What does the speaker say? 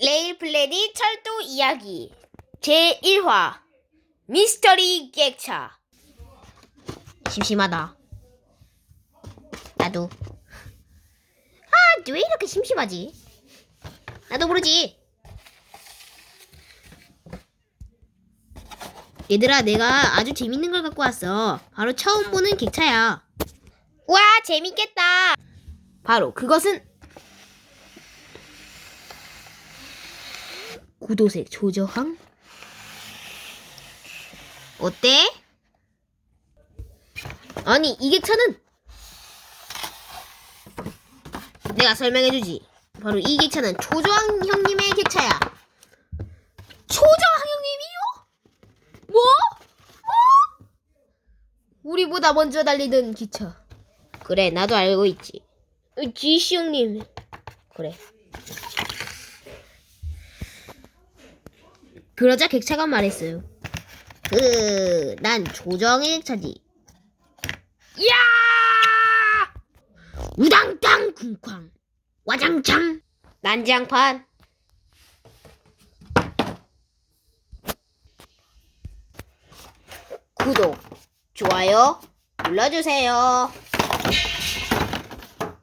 레일 플래닛 철도 이야기. 제1화. 미스터리 객차. 심심하다. 나도. 아왜 이렇게 심심하지? 나도 모르지. 얘들아 내가 아주 재밌는 걸 갖고 왔어. 바로 처음 보는 객차야. 와 재밌겠다. 바로 그것은 구도색 조저항? 어때? 아니 이 객차는 내가 설명해주지 바로 이 객차는 조저항 형님의 객차야 조저항 형님이요? 뭐? 뭐? 우리보다 먼저 달리던 기차 그래 나도 알고 있지 어, 지시 형님 그래 그러자 객차가 말했어요. 그, 난 조정의 객차지. 야! 우당탕 쿵쾅. 와장창. 난장판. 구독, 좋아요 눌러주세요.